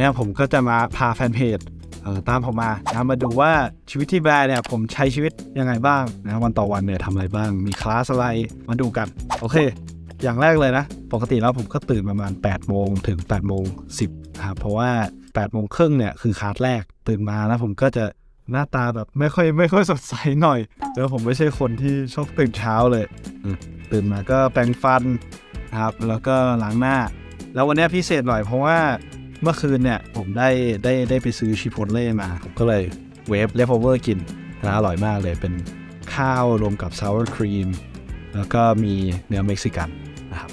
นี้ผมก็จะมาพาแฟนเพจตามผมมานะมาดูว่าชีวิตที่แบร์เนี่ยผมใช้ชีวิตยังไงบ้างนะวันต่อวันเนี่ยทำอะไรบ้าง มีคลาสอะไรมาดูกัน โอเค อย่างแรกเลยนะ ปกติแล้วผมก็ตื่นประมาณ 8 โมงถึง8โมง10นะครับเพราะว่า 8 โมงครึ่งเนี่ยคือคลาสแรกตื่นมาแล้วผมก็จะหน้าตาแบบไม่ค่อยไม่ค่อยสดใสหน่อยแล้วผมไม่ใช่คนที่ชอบตื่นเช้าเลยตื่นมาก็แปรงฟันครับแล้วก็ล้างหน้า แล้ววันนี้พิเศษหน่อยเพราะว่า เมื่อคืนเนี่ยผมได้ได้ได้ไปซื้อชิโพเล่มา ผมก็เลยเวฟเลฟเวอร์กินนะอร่อยมากเลยเป็นข้าวรวมกับซาวร์ครีมแล้วก็มีเนื้อเม็กซิกันนะครับ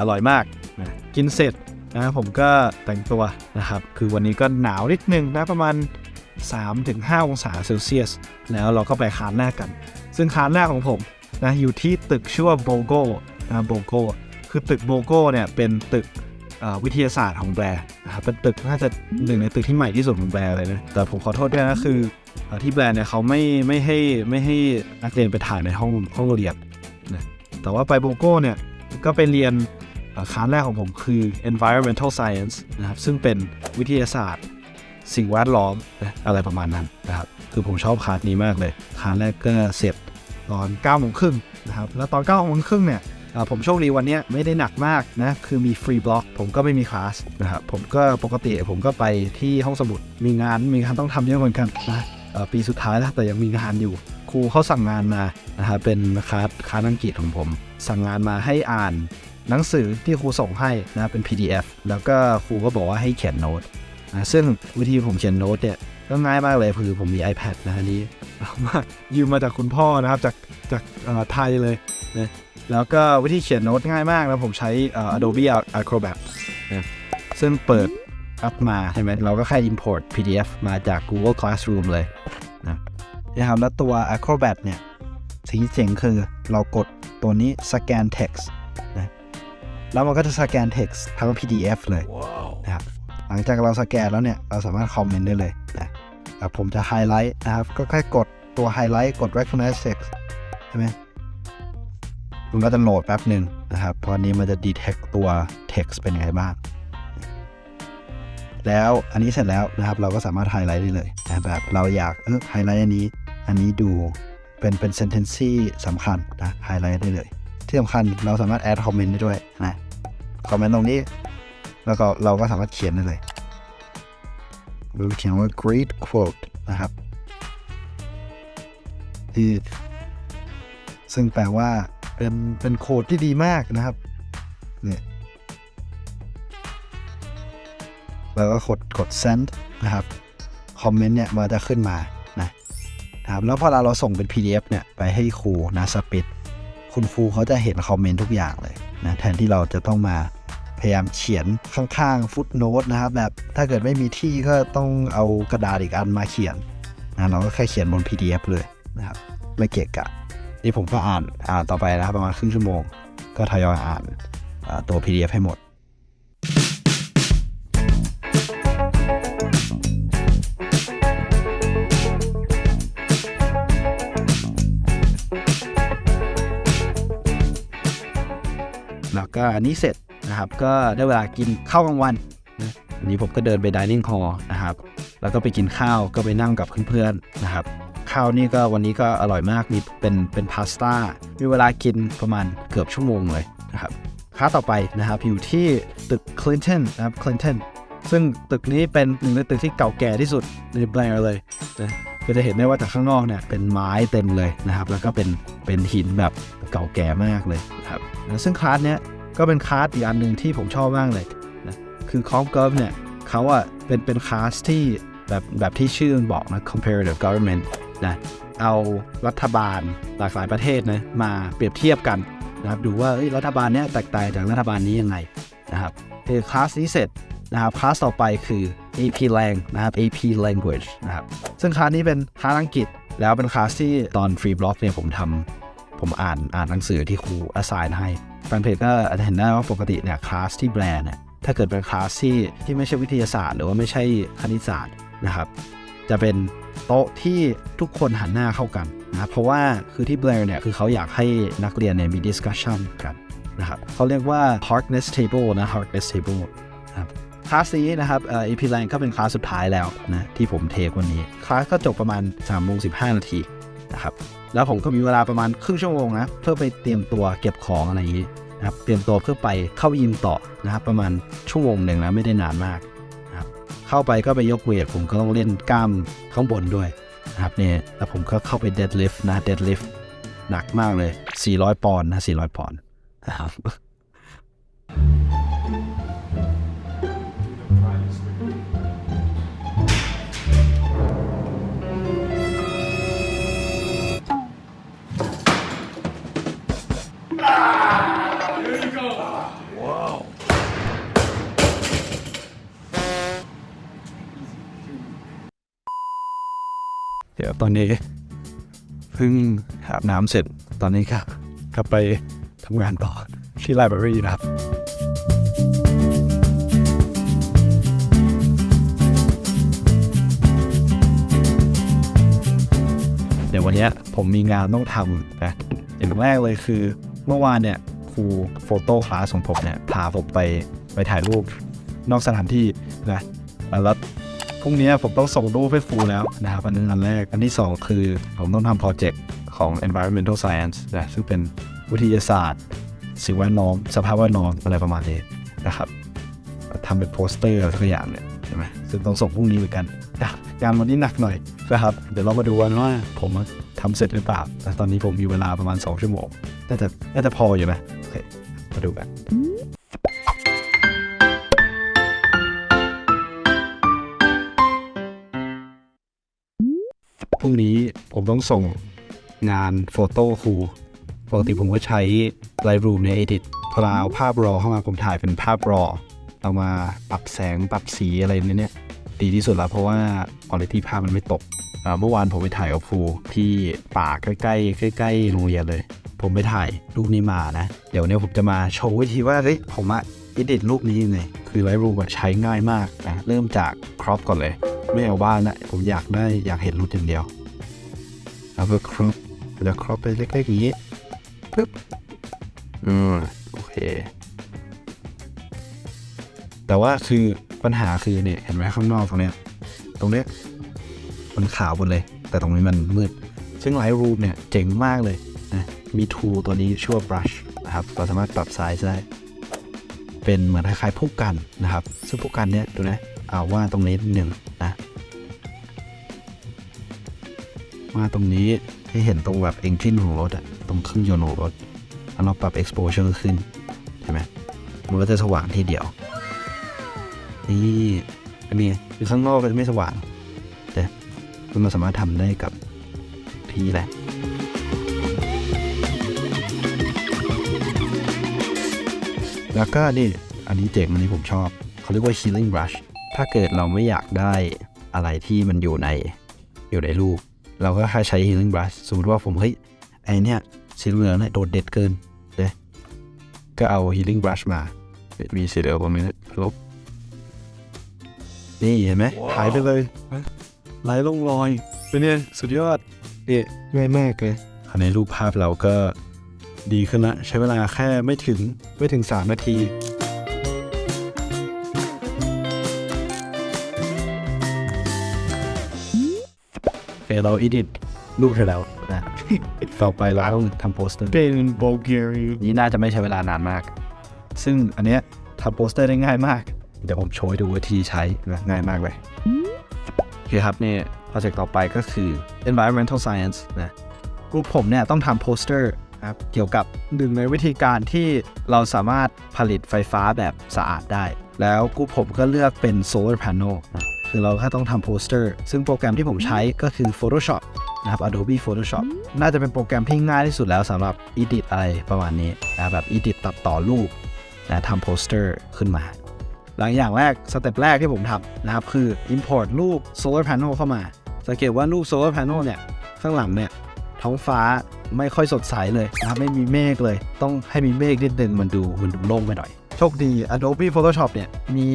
อร่อยมากนะกินเสร็จนะผมก็แต่งตัวนะครับ คือวันนี้ก็หนาวนิดนึงนะประมาณ 3-5 องศาเซลเซียส แล้วเราก็ไปคานแรกกัน ซึ่งคานแรกของผมนะอยู่ที่ตึกชื่อว่าโบโกนะโบโกคือตึกโบโกเนี่ยเป็นตึก วิทยาศาสตร์ของแบร์นะครับเป็นตึกน่าจะหนึ่งในตึกที่ใหม่ที่สุดของแบร์เลยนะแต่ผมขอโทษด้วยนะคืออที่แบร์เนี่ยเขาไม่ไม่ให้ไม่ให้นักเรียนไปถ่ายในห้องห้องเรียนนะแต่ว่าไปโบโก้เนี่ยก็ไปเรียนคานแรกของผมคือ environmental science นะครับซึ่งเป็นวิทยาศาสตร์ สิ่งแวดล้อมนะอะไรประมาณนั้นนะครับคือผมชอบคลาสนี้มากเลยคลาสแรกก็เสร็จตอน9ก้าโมงครึ่งนะครับแล้วตอน9ก้าโมงครึ่งเนี่ย ผมโชคดีวันเนี้ยไม่ได้หนักมากนะคือมีฟรีบล็อก ผมก็ไม่มีคลาสนะครับผมก็ปกติผมก็ไปที่ห้องสมุดมีงานมีงานต้องทำเยอะเหมือนกันนะอ่อปีสุดท้ายแล้วแต่ยังมีงานอยู่ ครูเขาสั่งงานมานะครับเป็นคลาสคลาสอังกฤษของผม สั่งงานมาให้อ่าน หนังสือที่ครูส่งให้นะเป็น PDF แล้วก็ครูก็บอกว่าให้เขียนโน้ตนะซึ่งวิธีผมเขียนโน้ตเนี่ยก็ง่ายมากเลยคือผมมี iPad นะอันนี้เอามายืมมาจากคุณพ่อนะครับจากจากอ่อไทยเลยนะ แล้วก็วิธีเขียนโน้ตง่ายมากนะผมใช้เอ่อ Adobe Acrobat นะซึ่งเปิดอัพมาใช่ไหมเราก็แค่ import PDF มาจาก Google Classroom เลยนะนะครับแล้วตัว Acrobat เนี่ยสิ่งที่เจ๋งคือเรากดตัวนี้ scan text นะแล้วมันก็จะ scan text ทั้ง PDF เลยนะครับหลังจากเราสแกนแล้วเนี่ย เราสามารถคอมเมนต์ได้เลยนะแต่ผมจะไฮไลท์นะครับ ก็แค่กดตัวไฮไลท์กด recognize text ใช่ไหม มันก็จะโหลดแป๊บหนึ่งนะครับเพอนนี้มันจะ detect ตัว text เป็นยังไงบ้าง แล้วอันนี้เสร็จแล้วนะครับ เราก็สามารถไฮไลท์ได้เลยนะแบบเราอยากเออไฮไลท์อันนี้ อันนี้ดูเป็นเป็น sentence สำคัญนะไฮไลท์ได้เลย ที่สำคัญเราสามารถ add comment ได้ด้วยนะคอมเมนต์ตรงนี้ แล้วก็เราก็สามารถเขียนได้เลยเราเขียนว่า great quote นะครับที่ซึ่งแปลว่า เป็นเป็นโคดที่ดีมากนะครับเนี่ยแล้วก็กดกด send นะครับคอมเมนต์เนี่ยมันจะขึ้นมานะครับแล้วพอเราเราส่งเป็น PDF เนี่ยไปให้ครูนะสปิดคุณครูเขาจะเห็นคอมเมนต์ทุกอย่างเลยนะแทนที่เราจะต้องมาพยายามเขียนข้างๆฟุตโนตนะครับแบบถ้าเกิดไม่มีที่ก็ต้องเอากระดาษอีกอันมาเขียนนะเราก็แค่เขียนบน PDF เลยนะครับไม่เกะกะ นี่ผมก็อ่านอ่านต่อไปนะครับประมาณครึ่งชั่วโมง ก็ทยอยอ่านอ่าตัว PDF ให้หมดแล้วก็อันนี้เสร็จนะครับก็ได้เวลากินข้าวกลางวันนะอันนี้ผมก็เดินไป dining hall นะครับ แล้วก็ไปกินข้าวก็ไปนั่งกับเพื่อนๆนะครับ ข้าวนี่ก็วันนี้ก็อร่อยมากมีเป็นเป็นพาสต้ามีเวลากินประมาณเกือบชั่วโมงเลยนะครับค่าต่อไปนะครับอยู่ที่ตึก Clinton นะครับ Clinton ซึ่งตึกนี้เป็นหนึ่งในตึกที่เก่าแก่ที่สุดในแบร์เลยนะก็จะเห็นได้ว่าจากข้างนอกเนี่ยเป็นไม้เต็มเลยนะครับ แล้วก็เป็นเป็นหินแบบเก่าแก่มากเลยนะครับนะซึ่งคลาสเนี้ยก็เป็นคลาสอีกอันหนึ่งที่ผมชอบมากเลยนะคือคอมเกิร์ฟเนี่ยเขาอะเป็นเป็นคลาสที่แบบแบบที่ชื่อมันบอกนะ comparative government นะเอารัฐบาลหลากหลายประเทศนะมาเปรียบเทียบกันนะครับดูว่ารัฐบาลเนี้ยแตกต่างจากรัฐบาลนี้ยังไงนะครับคือคลาสนี้เสร็จนะครับคลาสต่อไปคือ AP Lang นะครับ AP Language นะครับซึ่งคลาสนี้เป็นคลาสอังกฤษ แล้วเป็นคลาสที่ตอนฟรีบล็อกเนี่ยผมทำผมอ่านอ่านหนังสือที่ครู assign ให้แฟนเพจก็อาจจะเห็นได้ว่าปกติเนี่ยคลาสที่แบรนด์เนี่ยถ้าเกิดเป็นคลาสที่ที่ไม่ใช่วิทยาศาสตร์ หรือว่าไม่ใช่คณิตศาสตร์นะครับ จะเป็นโต๊ะที่ทุกคนหันหน้าเข้ากันนะเพราะว่าคือที่ Blair เนี่ยคือเขาอยากให้นักเรียนเนี่ยมี discussion กันนะครับเขาเรียกว่า Harkness table นะ Harkness table นะครับคลาสนี้นะครับเอ่อ EP Line ก็เป็นคลาสสุดท้ายแล้วนะที่ผมเทควันนี้คลาสก็จบประมาณ3โมง15นาทีนะครับแล้วผมก็มีเวลาประมาณครึ่งชั่วโมงนะเพื่อไปเตรียมตัวเก็บของอะไรอย่างนี้นะครับเตรียมตัวเพื่อไปเข้ายิมต่อนะครับประมาณชั่วโมงหนึ่งนะไม่ได้นานมาก เข้าไปก็ไปยกเวทผมก็ต้องเล่นกล้ามข้างบนด้วยนะครับเนี่ยแล้วผมก็เข้าไปเดดลิฟต์นะเดดลิฟต์หนักมากเลย 400 ปอนด์นะ400 ปอนด์นะครับ ตอนนี้เพิ่งอาบน้ำเสร็จตอนนี้ครับกลับไปทำงานต่อที่ไลบรารีนะครับเดี๋ยววันนี้ผมมีงานต้องทำนะอย่างแรกเลยคือเมื่อวานเนี่ยครูโฟโต้คลาสของผมเนี่ยพาผมไปไปถ่ายรูปนอกสถานที่นะแล้ว รุ่งนี้ผมต้องส่งรูปให้ครูแล้วนะครับอันนั้อันแรกอันที่ 2 คือผมต้องทำโปรเจกต์ของ environmental science นะซึ่งเป็นวิทยาศาสตร์ สิ่งแวดล้อมสภาพแวดล้อมอะไรประมาณนี้นะครับทำเป็นโปสเตอร์สักอย่างเนี่ยใช่ไหมซึ่งต้องส่งพรุ่งนี้เหมือนกันงานวันนี้หนักหน่อยนะครับเดี๋ยวเรามาดูกันว่าผมทำเสร็จหรือเปล่าแต่ตอนนี้ผมมีเวลาประมาณ 2 ชั่วโมงน่าจะน่าจะพออยู่นะโอเคมาดูกัน รุ่งนี้ผมต้องส่งงานโฟโต้ครูปกติผมก็ใช้ Lightroom ใน Edit พอเราเอาภาพรอเข้ามาผมถ่ายเป็นภาพรอเอามาปรับแสงปรับสีอะไรเนี้ยดีที่สุดแล้วเพราะว่าคุณภาพภาพมันไม่ตกอ่าเมื่อวานผมไปถ่ายกับครูที่ป่าใกล้ๆใกล้ๆโรงเรียนเลย ผมไปถ่ายรูปนี้มานะ เดี๋ยวเนี้ยผมจะมาโชว์วิธีว่าเฮ้ยผมอะอิดิทรูปนี้ยังไงคือ Lightroom อะใช้ง่ายมากนะ เริ่มจากครอปก่อนเลย ไม่เอาบ้านนะผมอยากได้อยากเห็นรูปอย่างเดียวเอาไปครอปจะครอปไปเล็กๆอย่างนี้ปึ๊บอืมโอเค แต่ว่าคือปัญหาคือเนี่ยเห็นไหมข้างนอกตรงเนี้ย ตรงเนี้ยมันขาวหมดเลย แต่ตรงนี้มันมืด ซึ่ง Lightroom เนี่ยเจ๋งมากเลยนะมี tool ตัวนี้ชื่อว่า brush นะครับเราสามารถปรับไซส์ได้เป็นเหมือนคล้ายๆผู้กันนะครับ ซึ่งผู้กันเนี่ยดูนะเอาว่าตรงนี้หนึ่ง นะว่าตรงนี้ให้เห็นตรงแบบ engine ของรถอะตรงเครื่องยนต์ของรถแล้วเราปรับ exposure ขึ้นใช่ไหมมันก็จะสว่างทีเดียว นี่อันนี้คือข้างนอกก็จะไม่สว่าง แต่คุณมันสามารถทำได้กับที่แหละแล้วก็นี่อันนี้เจ๋งอันนี้ผมชอบ เขาเรียกว่า healing brush ถ้าเกิดเราไม่อยากได้อะไรที่มันอยู่ในอยู่ในรูป เราก็แค่ใช้ healing brush สมมติว่าผมเฮ้ยไอเนี้ยสีเหลืองเนี่ยโดดเด็ดเกินเลยก็เอา healing brush มามีสีเหลืองตรงนี้ลบนี่เห็นไหมหายไปเลยไหลลงรอยเป็นเนี่ยสุดยอดนี่ง่ายมากเลยในรูปภาพเราก็ดีขึ้นละใช้เวลาแค่ไม่ถึงไม่ถึง 3 นาที เคเราอิดิทรูปเสร็จแล้วนะต่อไปเราต้องทำโปสเตอร์ เป็นโบเกเรียนี้น่าจะไม่ใช้เวลานานมาก ซึ่งอันเนี้ยทำโปสเตอร์ได้ง่ายมาก เดี๋ยวผมโชว์ให้ดูวิธีใช้นะง่ายมากเลย โอเคครับนี่โปรเจกต์ต่อไปก็คือ environmental science นะกลุ่มผมเนี่ยต้องทำโปสเตอร์นะครับเกี่ยวกับหนึ่งในวิธีการที่เราสามารถผลิตไฟฟ้าแบบสะอาดได้ แล้วกลุ่มผมก็เลือกเป็น solar panel นะ คือเราแค่ต้องทำโปสเตอร์ ซึ่งโปรแกรมที่ผมใช้ก็คือ Photoshop นะครับ Adobe Photoshop น่าจะเป็นโปรแกรมที่ง่ายที่สุดแล้วสำหรับ edit อะไรประมาณนี้นะแบบ edit ตัดต่อรูปนะทำโปสเตอร์ขึ้นมา หลังอย่างแรกสเต็ปแรกที่ผมทำนะครับคือ import รูป solar panel เข้ามา สังเกตว่ารูป solar panel เนี่ยข้างหลังเนี่ยท้องฟ้าไม่ค่อยสดใสเลยนะครับไม่มีเมฆเลย ต้องให้มีเมฆนิดนึงมันดูมันดูโล่งไปหน่อย โชคดี Adobe Photoshop เนี่ยมี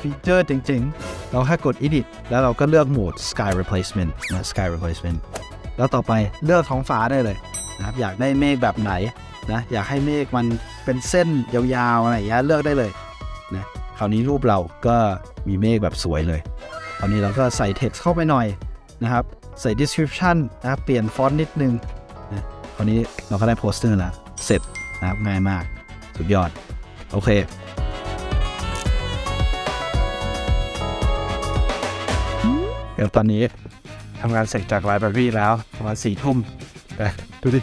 ฟีเจอร์เจ๋งๆ เราแค่กด Edit แล้วเราก็เลือกโหมด Sky Replacement นะ Sky Replacement แล้วต่อไปเลือกท้องฟ้าได้เลยนะครับอยากได้เมฆแบบไหนนะอยากให้เมฆมันเป็นเส้นยาวๆอะไรอย่างเงี้ยเลือกได้เลยนะคราวนี้รูปเราก็มีเมฆแบบสวยเลยคราวนี้เราก็ใส่ text เข้าไปหน่อยนะครับใส่ description นะครับเปลี่ยนฟอนต์นิดนึงนะคราวนี้เราก็ได้โปสเตอร์แล้วเสร็จนะครับง่ายมากสุดยอด โอเค เดี๋ยวตอนนี้ทำงานเสร็จจากไลบรารีแล้วประมาณสี่ทุ่มแต่ดูดิ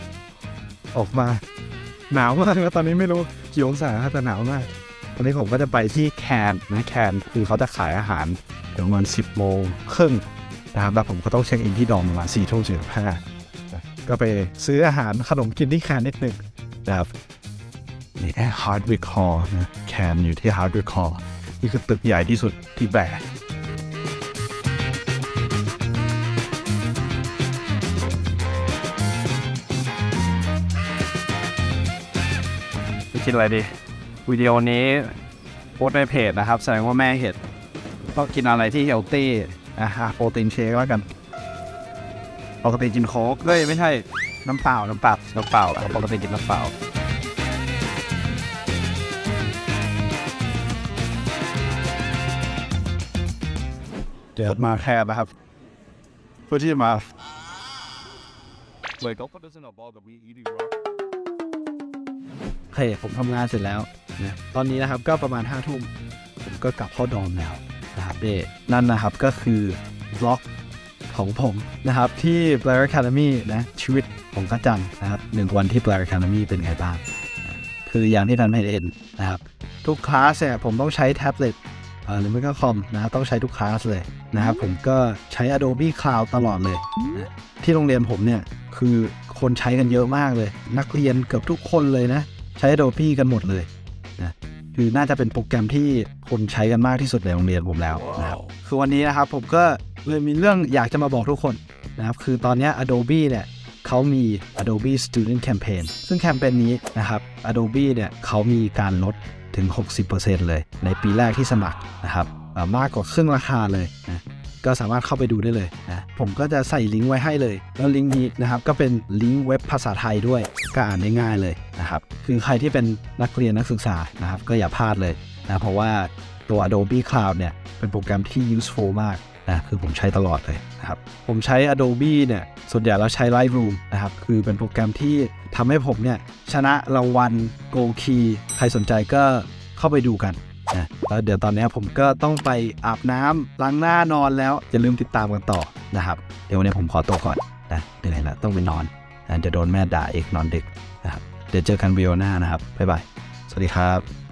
ออกมา หนาวมากแล้วตอนนี้ไม่รู้กี่องศาแต่หนาวมาก ตอนนี้ผมก็จะไปที่แคนนะแคนคือเขาจะขายอาหารเดี๋ยวประมาณสิบโมงครึ่งนะครับแล้วผมก็ต้องเช็คอินที่ดอมประมาณสี่ทุ่มสี่ห้าก็ไปซื้ออาหารขนมกินที่แคนนิดหนึ่งนะครับนี่แค่ฮาร์ดวิคอร์นะแคนอยู่ที่ฮาร์ดวิคอร์นี่คือตึกใหญ่ที่สุดที่แบร์ ไปกินอะไรดีวิดีโอนี้โพสในเพจนะครับ แสดงว่าแม่เห็นต้องกินอะไรที่เฮลตี้นะฮะโปรตีนเชคแล้วกันปกติกินโค้กเอ้ยไม่ใช่น้ำเปล่าน้ำเปล่าน้ำเปล่าปกติกินน้ำเปล่าเดี๋ยวมาแคบนะครับ เพื่อที่จะมา Like, I'll put this in a ball that we eat rock. เคผมทำงานเสร็จแล้วนะตอนนี้นะครับก็ประมาณ5้าทุ่มผมก็กลับเข้าดอมแล้วนะครับเดนั่นนะครับก็คือบล็อกของผมนะครับที่ Blair Academy นะชีวิตของกระจันนะครับหนึ่งวันที่ Blair Academy เป็นไงบ้างคืออย่างที่ท่านไม่เห็นนะครับ ทุกคลาสเนี่ยผมต้องใช้แท็บเล็ตหรือไม่ก็คอมนะครับต้องใช้ทุกคลาสเลยนะครับผมก็ใช้ Adobe Cloud ตลอดเลยนะที่โรงเรียนผมเนี่ยคือคนใช้กันเยอะมากเลย นักเรียนเกือบทุกคนเลยนะ ใช้ Adobe กันหมดเลยนะคือน่าจะเป็นโปรแกรมที่คนใช้กันมากที่สุดในโรงเรียนผมแล้วนะครับคือวันนี้นะครับผมก็เลยมีเรื่องอยากจะมาบอกทุกคนนะครับคือตอนเนี้ย Adobe เนี่ยเขามี Adobe Student Campaign ซึ่งแคมเปญนี้นะครับ Adobe เนี่ยเขามีการลดถึง 60%เลย ในปีแรกที่สมัครนะครับเอ่อมากกว่าครึ่งราคาเลยนะ ก็สามารถเข้าไปดูได้เลยนะผมก็จะใส่ลิงก์ไว้ให้เลย แล้วลิงก์นี้นะครับก็เป็นลิงก์เว็บภาษาไทยด้วยก็อ่านได้ง่ายเลยนะครับคือใครที่เป็นนักเรียนนักศึกษานะครับก็อย่าพลาดเลยนะเพราะว่าตัว Adobe Cloud เนี่ยเป็นโปรแกรมที่ useful มากนะคือผมใช้ตลอดเลยนะครับผมใช้ Adobe เนี่ยส่วนใหญ่แล้วใช้ Lightroom นะครับคือเป็นโปรแกรมที่ทำให้ผมเนี่ยชนะรางวัล Gold Key ใครสนใจก็เข้าไปดูกัน นะแล้วเดี๋ยวตอนนี้ผมก็ต้องไปอาบน้ำล้างหน้านอนแล้วอย่าลืมติดตามกันต่อนะครับเดี๋ยววันนี้ผมขอตัวก่อนนะเหนื่อยแล้วต้องไปนอนนะเดี๋ยวโดนแม่ด่าเอกนอนดึกนะครับเดี๋ยวเจอกันวิดีโอหน้านะครับบ๊ายบายสวัสดีครับ